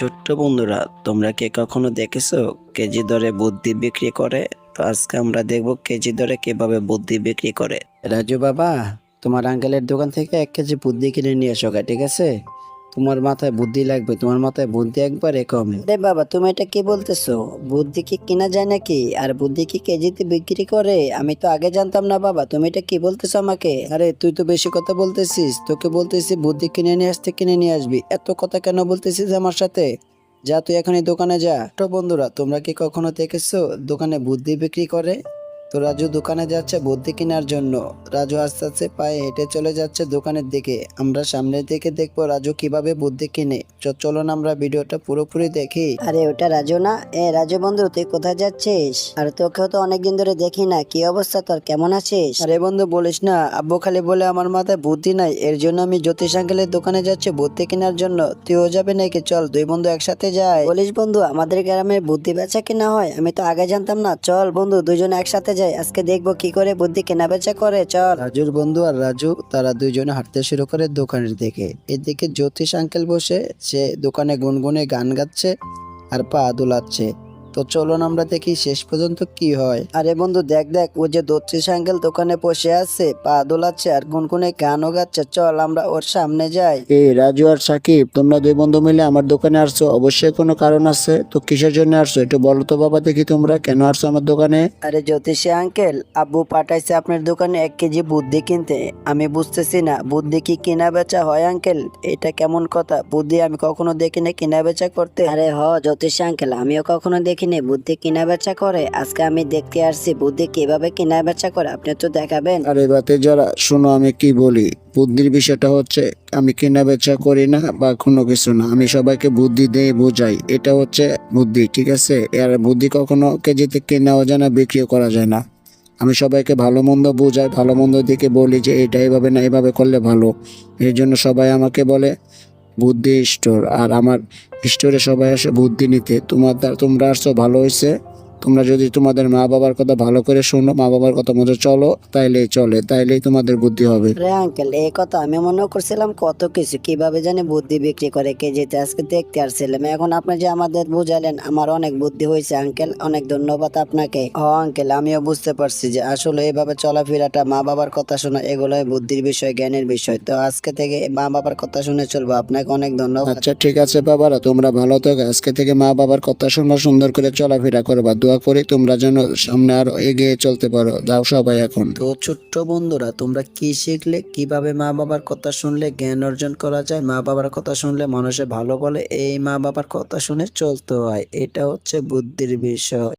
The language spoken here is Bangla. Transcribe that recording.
ছোট্ট বন্ধুরা, তোমরা কে কখনো দেখেছ কেজি দরে বুদ্ধি বিক্রি করে? তো আজকে আমরা দেখব কেজি দরে কীভাবে বুদ্ধি বিক্রি করে। রাজু বাবা, তোমার আঙ্কেলের দোকান থেকে এক কেজি বুদ্ধি কিনে নিয়ে এসো ঠিক আছে? তোমার মাথায় বুদ্ধি লাগবে তোমার মাথায় বুদ্ধি একবারে কম আরে বাবা তুমি এটা কি বলতেছো? বুদ্ধি কি কিনা যায় নাকি? আর বুদ্ধি কি কেজিতে বিক্রি করে? আমি তো আগে জানতাম না বাবা তুমি এটা কি বলতেছো আমাকে? আরে তুই তো বেশি কথা বলতেছিস তোকে বলতেছি বুদ্ধি কিনে নিয়ে আসতে কিনে নিয়ে আসবি। এত কথা কেন বলতেছিস আমার সাথে? যা তুই এখন এই দোকানে যা। তো বন্ধুরা তোমরা কি কখনো দেখেছ দোকানে বুদ্ধি বিক্রি করে? তো রাজু দোকানে যাচ্ছে বুদ্ধি কেনার জন্য। রাজু আস্তে আস্তে পায়ে হেঁটে চলে যাচ্ছে দোকানের দিকে। আমরা সামনের দিকে দেখব রাজু কীভাবে বুদ্ধি কিনে। চ- চলুন আমরা ভিডিওটা পুরোপুরি দেখি। আরে ওটা রাজু না? এ রাজু বন্ধু তুই কোথায় যাচ্ছিস? আর তোকেও তো অনেকদিন ধরে দেখি না। কি অবস্থা তোর? কেমন আছিস? আরে বন্ধু বলিস না। আব্বু খালি বলে আমার মাথায় বুদ্ধি নাই। এর জন্য আমি জ্যোতিষ আঙ্কেলের দোকানে যাচ্ছি বুদ্ধি কেনার জন্য। তুইও যাবে নাকি? চল দুই বন্ধু একসাথে যাই। বলিস বন্ধু আমাদের গ্রামে বুদ্ধি বেচা কিনা হয়। আমি তো আগে জানতাম না। চল বন্ধু দুজনে একসাথে যাই আজকে দেখব কি করে বুদ্ধি কেনা বেচা করে, চল। রাজুর বন্ধু আর রাজু, তারা দুইজনে হাঁটতে শুরু করে দোকানের দিকে। এদিকে জ্যোতিষ আঙ্কেল বসে, সে দোকানে গুনগুনে গান গাচ্ছে আর পা দোলাচ্ছে। তো চলুন আমরা দেখি শেষ পর্যন্ত কি হয়। আরে বন্ধু দেখ দেখ ও যে দত্রিশ আঙ্কেল দোকানে বসে আছে পা দোলাচ্ছে আর গুনগুনে গানও গাচ্ছে। চল আমরা ওর সামনে যাই। এই রাজু আর সাকিব তোমরা দুই বন্ধু মিলে আমার দোকানে আসছো। অবশ্যই কোনো কারণ আছে? তো কিসের জন্য আসছো? একটু বলো তো বাবা দেখি তোমরা কেন আসছো আমার দোকানে? আরে জ্যোতিষী আঙ্কেল আব্বু পাঠাইছে আপনার দোকানে এক কেজি বুদ্ধি কিনতে। আমি বুঝতেছি না বুদ্ধি কি কেনা বেচা হয় আঙ্কেল? এটা কেমন কথা? বুদ্ধি আমি কখনো দেখিনি কেনা বেচা করতে। আরে হ জ্যোতিষী আঙ্কেল আমিও কখনো দেখিনি বুদ্ধি কেনা বেচা করে? আজকে আমি দেখতে আসছি বুদ্ধি কীভাবে কেনা বেচা করে, আপনি তো দেখাবেন? আরে বাতে যারা, শোনো আমি কি বলি? বুদ্ধির বিষয়টা হচ্ছে, আমি কেনা বেচা করি না বা কোনো কিছু না, আমি সবাইকে বুদ্ধি দিয়ে বোঝাই। এটা হচ্ছে বুদ্ধি, ঠিক আছে? আর বুদ্ধি কখনো কেজিতে কেনাও যায় না বিক্রিও করা যায় না। আমি সবাইকে ভালো মন্দ বোঝাই, ভালো মন্দ দিকে বলি যে এটা এভাবে না, এভাবে করলে ভালো। এই জন্য সবাই আমাকে বলে বুদ্ধি স্টোর। আর আমার স্টোরে সবাই আসে বুদ্ধি নিতে। তোমার তোমরা আসছো ভালো হয়েছে তোমরা যদি তোমাদের মা বাবার কথা ভালো করে শোনো মা বাবার কথা মতো চলো তাইলেই চলে তাইলেই তোমাদের বুদ্ধি হবে। আঙ্কেল এই কথা আমি মনে করছিলাম কত কিছু কীভাবে জানি বুদ্ধি বিক্রি করে কেজিতে আজকে দেখতে আসছিলাম এখন আপনি যে আমাদের বুঝালেন আমার অনেক বুদ্ধি হয়েছে আঙ্কেল অনেক ধন্যবাদ আপনাকে। ও আঙ্কেল আমিও বুঝতে পারছি যে আসলে এইভাবে চলাফেরাটা মা বাবার কথা শোনা এগুলোই বুদ্ধির বিষয় জ্ঞানের বিষয়। তো আজকে থেকে মা বাবার কথা শুনে চলবো আপনাকে অনেক ধন্যবাদ। আচ্ছা ঠিক আছে বাবারা তোমরা ভালো থাকো। আজকে থেকে মা বাবার কথা শোনো সুন্দর করে চলাফেরা করবা। দোয়া করি তোমরা যেন সামনে আরও এগিয়ে চলতে পারো। যাও সবাই এখন। তো ছোট্ট বন্ধুরা, তোমরা কি শিখলে? কীভাবে মা বাবার কথা শুনলে জ্ঞান অর্জন করা যায়? মা বাবার কথা শুনলে মানুষে ভালো বলে, এই মা বাবার কথা শুনে চলতে হয়। এটা হচ্ছে বুদ্ধির বিষয়।